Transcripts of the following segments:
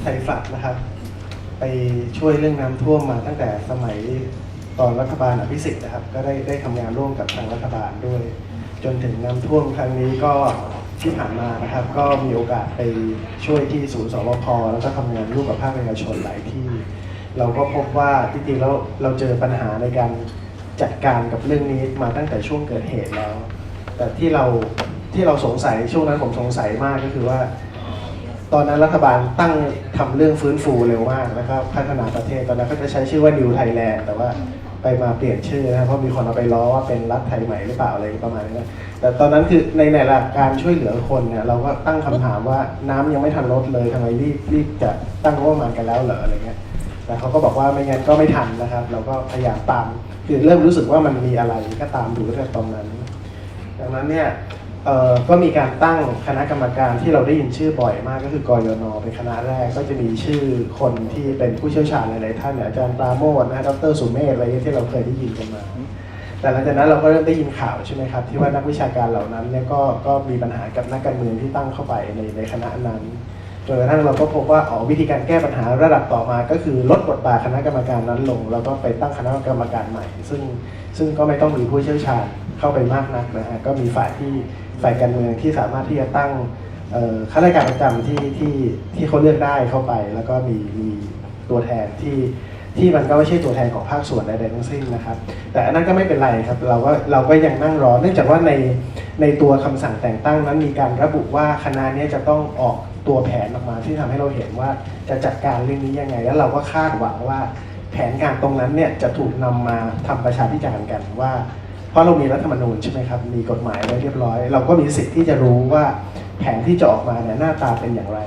ไทยฝักนะครับ ไปช่วยเรื่องน้ำท่วมมาตั้งแต่สมัยตอนรัฐบาลอภิสิทธิ์นะครับ ก็ได้ได้ทำงานร่วมกับทางรัฐบาลด้วย จนถึงน้ำท่วมครั้งนี้ก็ที่ผ่านมานะครับ ก็มีโอกาสไปช่วยที่ศูนย์สบคแล้วก็ทำงานร่วมกับภาคประชาชนหลายที่ เราก็พบว่าจริงๆแล้วเราเจอปัญหาในการจัดการกับเรื่องนี้มาตั้งแต่ช่วงเกิดเหตุแล้ว แต่ที่เราที่เราสงสัยช่วงนั้นผมสงสัยมากก็คือว่า ตอนนั้นรัฐบาลตั้งทำเรื่องฟื้นฟูเร็วมากแล้วก็พัฒนาประเทศตอนนั้นก็จะใช้ชื่อว่า New Thailand แต่ว่าไปมาเปลี่ยนชื่อนะครับเพราะมีคนเอาไปล้อว่าเป็นรัฐไทยใหม่หรือเปล่าอะไรประมาณนี้นะแต่ตอนนั้นคือในในหลักการช่วยเหลือคนเนี่ยเราก็ตั้งคำถามว่าน้ำยังไม่ทันลดเลยทำไมรีบรีบจะตั้งงบประมาณกันแล้วเหรออะไรเงี้ยแต่เขาก็บอกว่าไม่งั้นก็ไม่ทันนะครับ เราก็พยายามตามคือเริ่มรู้สึกว่ามันมีอะไรก็ตามดูตั้งแต่ตอนนั้น ดังนั้นเนี่ย ก็มีการตั้งคณะกรรมการที่เราได้ยินชื่อบ่อยมากก็คือกยนเป็นคณะแรกก็จะมีชื่อคนที่เป็นผู้เชี่ยวชาญหลายๆท่านเนี่ยอาจารย์ปราโมทนะฮะดรสุเมธอะไรที่เราเคยได้ยินกันมา แต่หลังจากนั้นเราก็เริ่มได้ยินข่าวใช่ไหมครับ ที่ว่านักวิชาการเหล่านั้นเนี่ยก็ก็มีปัญหากับนักการเมืองที่ตั้งเข้าไปในในคณะนั้นจนกระทั่งเราก็พบว่าอ๋อวิธีการแก้ปัญหาระดับต่อมา ก็คือลดบทบาทคณะกรรมการนั้นลง แล้วก็ไปตั้งคณะกรรมการใหม่ ซึ่งซึ่งก็ไม่ต้องมีผู้เชี่ยวชาญเข้าไปมากนักนะฮะก็มีฝ่ายที่ ฝ่ายการเมืองที่สามารถที่จะตั้งข้าราชการประจำที่ที่ที่เขาเลือกได้เข้าไป แล้วก็มีมีตัวแทนที่ที่มันก็ไม่ใช่ตัวแทนของภาคส่วนใดๆทั้งสิ้นนะครับ แต่อันนั้นก็ไม่เป็นไรครับเราก็เราก็ยังนั่งรอ เนื่องจากว่าในในตัวคำสั่งแต่งตั้งนั้นมีการระบุว่าคณะนี้จะต้องออกตัวแผนออกมาที่ทำให้เราเห็นว่าจะจัดการเรื่องนี้ยังไง แล้วเราก็คาดหวังว่าแผนการตรงนั้นเนี่ยจะถูกนำมาทำประชาพิจารณ์กันว่า เพราะเรามีรัฐธรรมนูญใช่ไหมครับมีกฎหมายไว้เรียบร้อย เราก็มีสิทธิ์ที่จะรู้ว่าแผนที่จะออกมาเนี่ยหน้าตาเป็นอย่างไร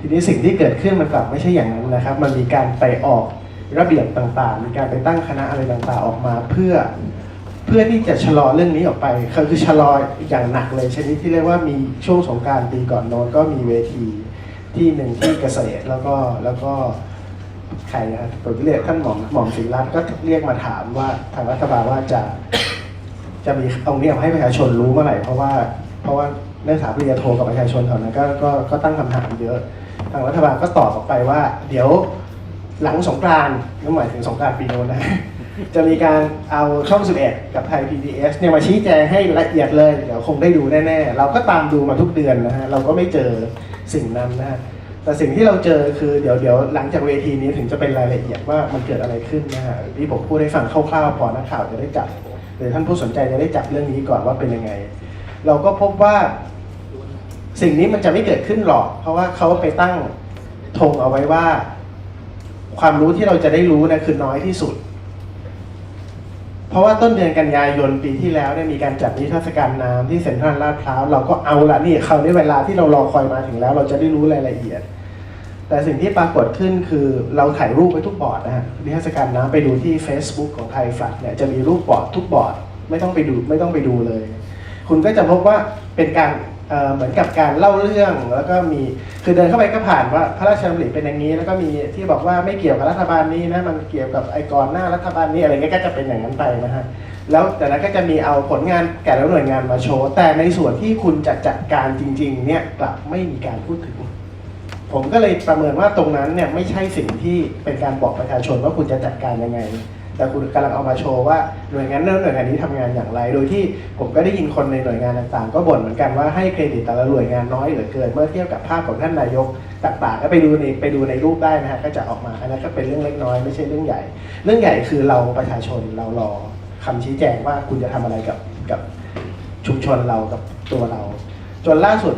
ทีนี้สิ่งที่เกิดขึ้นมันกลับไม่ใช่อย่างนั้นนะครับ มันมีการไปออกระเบียบต่างๆ มีการไปตั้งคณะอะไรต่างๆออกมาเพื่อเพื่อที่จะชะลอเรื่องนี้ออกไปคือคือชะลออย่างหนักเลยชนิดที่เรียกว่ามีช่วงสงการปีก่อนโน้นก็มีเวทีที่หนึ่งที่เกษตรแล้วก็แล้วก็ใครนะครับผมเรียกท่านหม่อมหม่อมศรีรัตน์ก็เรียกมาถามว่าทางรัฐบาลว่าจะ จะมีเอาเนี้ยมาให้ประชาชนรู้เมื่อไหร่เพราะว่าเพราะว่านักศึกษาปริญญาโทกับประชาชนแถวนั้นก็ก็ก็ตั้งคำถามเยอะ ทางรัฐบาลก็ตอบออกไปว่า เดี๋ยวหลังสงกรานต์ก็หมายถึงสงกรานต์ปีโน้นนะจะมีการเอาช่อง11กับไทย PBS เนี่ยมาชี้แจงให้ละเอียดเลย เดี๋ยวคงได้ดูแน่ๆ เราก็ตามดูมาทุกเดือนนะฮะ เราก็ไม่เจอสิ่งนั้นนะฮะ แต่สิ่งที่เราเจอคือเดี๋ยวเดี๋ยวหลังจากเวทีนี้ถึงจะเป็นรายละเอียดว่ามันเกิดอะไรขึ้นนะฮะที่ผมพูดให้ฟังคร่าวๆพอนักข่าวจะได้จับ หรือท่านผู้สนใจจะได้จับเรื่องนี้ก่อนว่าเป็นยังไง เราก็พบว่าสิ่งนี้มันจะไม่เกิดขึ้นหรอก เพราะว่าเขาไปตั้งธงเอาไว้ว่า ความรู้ที่เราจะได้รู้นะคือน้อยที่สุด เพราะว่าต้นเดือนกันยายนปีที่แล้วเนี่ยมีการจัดนิทรรศการน้ำที่เซ็นทรัลลาดพร้าวเราก็เอาละนี่คราวนี้เวลาที่เรารอคอยมาถึงแล้ว เราจะได้รู้รายละเอียด แต่สิ่งที่ปรากฏขึ้นคือเราถ่ายรูปไปทุกบอร์ดนะฮะนิทรรศการน้ำไปดูที่ Facebook ของไทยฟลัดเนี่ยจะมีรูปบอร์ดทุกบอร์ดไม่ต้องไปดูไม่ต้องไปดูเลย คุณก็จะพบว่าเป็นการเเหมือนกับการเล่าเรื่องแล้วก็มีคือเดินเข้าไปก็ผ่านว่าพระราชดำริเป็นอย่างนี้ แล้วก็มีที่บอกว่าไม่เกี่ยวกับรัฐบาลนี้นะมันเกี่ยวกับไอ้ก่อนหน้ารัฐบาลนี้อะไรเงี้ยก็จะเป็นอย่างนั้นไปนะฮะแล้วแต่นั้นก็จะมีเอาผลงานแต่ละหน่วยงานมาโชว์แต่ในส่วนที่คุณจะจัดการจริง ๆ เนี่ยกลับไม่มีการพูดถึง ผมก็เลยประเมินว่าตรงนั้นเนี่ยไม่ใช่สิ่งที่เป็นการบอกประชาชนว่าคุณจะจัดการยังไง แต่คุณกำลังเอามาโชว์ว่าหน่วยงานนั้นหน่วยงานนี้ทำงานอย่างไร โดยที่ผมก็ได้ยินคนในหน่วยงานต่างๆ ก็บ่นเหมือนกันว่าให้เครดิตแต่ละหน่วยงานน้อยเหลือเกินเมื่อเทียบกับภาพของท่านนายกต่างๆก็ไปดูในไปดูในรูปได้นะฮะก็จะออกมาอันนั้นก็เป็นเรื่องเล็กน้อยไม่ใช่เรื่องใหญ่ เรื่องใหญ่คือเราประชาชนเรารอคำชี้แจงว่าคุณจะทำอะไรกับกับชุมชนเรากับตัวเรา จนล่าสุด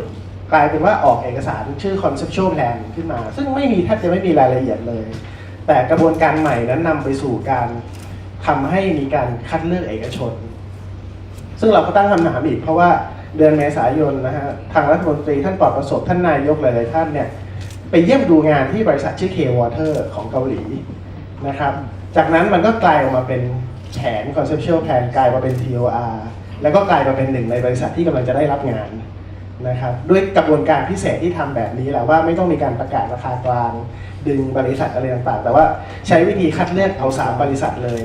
กลายเป็นว่าออกเอกสารชื่อ conceptual plan ขึ้นมา ซึ่งไม่มีแทบจะไม่มีรายละเอียดเลย แต่กระบวนการใหม่นั้นนำไปสู่การทำให้มีการคัดเลือกเอกชน ซึ่งเราก็ตั้งคำถามอีกเพราะว่าเดือนเมษายนนะฮะทางรัฐมนตรีท่านปลอดประสบท่านนายกหลายๆท่านเนี่ยไปเยี่ยมดูงานที่บริษัทชื่อ K-Water ของเกาหลีนะครับ จากนั้นมันก็กลายออกมาเป็นแผน conceptual plan กลายมาเป็น TOR แล้วก็กลายมาเป็นหนึ่งในบริษัทที่กำลังจะได้รับงาน นะครับด้วยกระบวนการพิเศษที่ทำแบบนี้แหละว่าไม่ต้องมีการประกาศราคากลาง ดึงบริษัทอะไรต่างๆ แต่ว่าใช้วิธีคัดเลือกเอาสามบริษัทเลย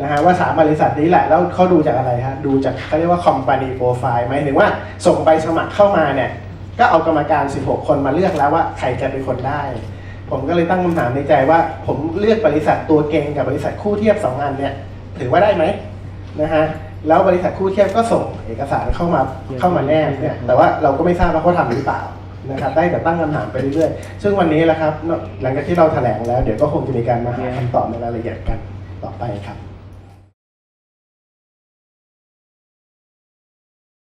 นะฮะว่าสามบริษัทนี้แหละแล้วเขาดูจากอะไรฮะดูจากเขาเรียกว่า company profile หมายถึงว่าส่งใบสมัครเข้ามาเนี่ยก็เอากรรมการ 16 คนมาเลือกแล้วว่าใครจะเป็นคนได้ ผมก็เลยตั้งคำถามในใจว่า ผมเลือกบริษัทตัวเก่งกับบริษัทคู่เทียบสองอันเนี่ยถือว่าได้ไหมนะฮะ แล้วบริษัทคู่เทียบก็ส่งเอกสารเข้ามาเข้ามาแนบเนี่ยแต่ว่าเราก็ไม่ทราบว่าเขาทำหรือเปล่านะครับได้แต่ตั้งคำถามไปเรื่อยๆ ซึ่งวันนี้แหละครับหลังจากที่เราแถลงแล้ว เดี๋ยวก็คงจะมีการมาหาคำตอบในรายละเอียดกันต่อไปครับ